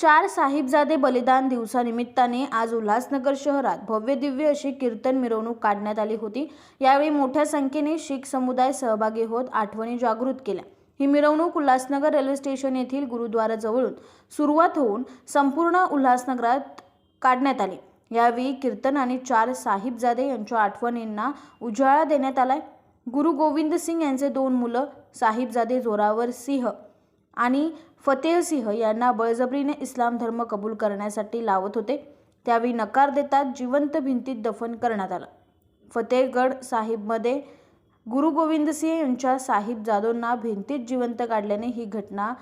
चार साहिबजादे बलिदान दिवसानिमित्ताने आज उल्हासनगर शहरात भव्य दिव्य अशी कीर्तन मिरवणूक काढण्यात आली होती. यावेळी मोठ्या संख्येने शीख समुदाय सहभागी होत आठवणी जागृत केल्या. ही मिरवणूक उल्हासनगर रेल्वे स्टेशन येथील गुरुद्वाराजवळून सुरुवात होऊन संपूर्ण उल्हासनगरात काढण्यात आली. यावेळी कीर्तन आणि चार साहिबजादे यांच्या आठवणींना उजाळा देण्यात आलाय. गुरु गोविंद सिंग यांचे दोन मुलं साहिबजादे जोरावर सिंह आणि फतेहसिंह यांना बळजबरीने इस्लाम धर्म कबूल करण्यासाठी लावत होते. त्यावेळी नकार देतात जिवंत भिंतीत दफन करण्यात आलं. फतेहगड साहिबमध्ये गुरु गोविंद सिंह यांच्या साहिब जादोंना भिंतीत जिवंत काढल्याने ही घटना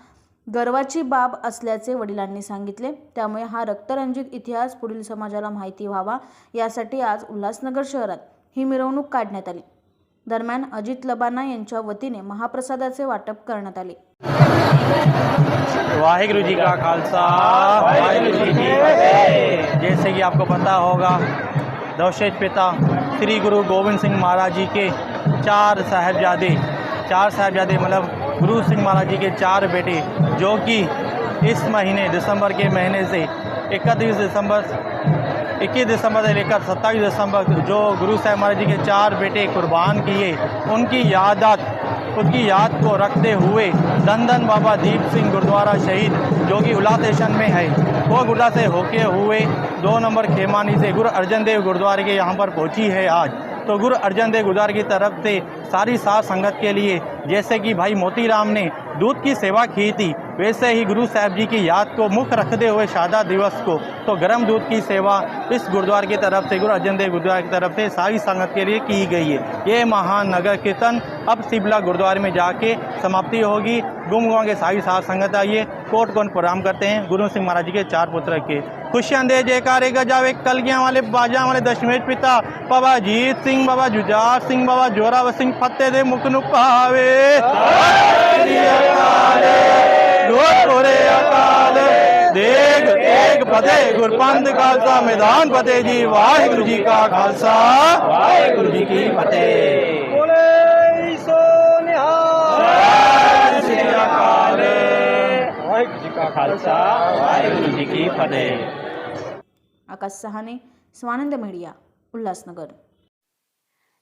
गर्वाची बाब असल्याचे वडिलांनी सांगितले. त्यामुळे हा रक्तरंजित इतिहास पुढील समाजाला माहिती व्हावा यासाठी आज उल्हासनगर शहरात ही मिरवणूक काढण्यात आली. दरम्यान अजित लबाना यांच्या वतीने महाप्रसादाचे वाटप करण्यात आले. वाहिगुरु जी का खालसा। वाहिगुरु जी की जैसे कि आपको पता होगा दौशेज पिता श्री गुरु गोविंद सिंह महाराज जी के चार साहबजादे चार साहबजादे मतलब गुरु सिंह महाराज जी के चार बेटे, जो कि इस महीने दिसंबर के महीने से इकतीस दिसंबर, इक्कीस दिसंबर से लेकर सत्ताईस दिसंबर जो गुरु साहब महाराज जी के चार बेटे कुर्बान किए, उनकी यादात उसकी याद को रखते हुए दंदन बाबा दीप सिंह गुरुद्वारा शहीद जो कि उला स्टेशन में है। वो गुड़ा से होके हुए दो नंबर खेमानी से गुरु अर्जन देव गुरुद्वारे के यहाँ पर पहुँची है आज। तो गुरु अर्जन देव गुरुद्वारे की तरफ़ से सारी साथ संगत के लिए, जैसे कि भाई मोतीराम ने दूध की सेवा की थी, वैसे ही गुरु साहब जी की याद को मुख्य रखते हुए शादा दिवस को तो गर्म दूध की सेवा इस गुरुद्वार की तरफ़ से, गुरु अर्जन देव गुरुद्वारे की तरफ़ से सारी संगत के लिए की गई है। ये महानगर कीर्तन अब सिबला गुरुद्वारे में जाके समाप्ति होगी। गुम गुआ के सारी साथ संगत आइए, कोट कौन प्रणाम करते हैं। गुरु सिंह महाराज जी के चार पुत्र के। खुशियाँ दे जयकारे गजावे, कलगियाँ वाले, बाजा वाले दशमेश पिता, बाबा जीत सिंह, बाबा जुजार सिंह, बाबा जोरावर सिंह फतेह दे मुख नु पावे ਗੁਰੇ ਅਕਾਲ ਦੇਗ ਤੇਗ ਫਤਿਹ ਗੁਰਪੰਥ ਖਾਲਸਾ ਮੈਦਾਨ ਫਤਿਹ ਜੀ ਵਾਹਿਗੁਰੂ ਜੀ ਕਾ ਖਾਲਸਾ ਵਾਹਿਗੁਰੂ ਜੀ ਕੀ ਫਤਿਹ ਬੋਲੇ ਸੋ ਨਿਹਾਲ ਸ੍ਰੀ ਅਕਾਲ ਵਾਹਿਗੁਰੂ ਜੀ ਕਾ ਖਾਲਸਾ ਵਾਹਿਗੁਰੂ ਜੀ ਕੀ ਫਤਿਹ आकाश सहाने स्वानंद मीडिया उल्हासनगर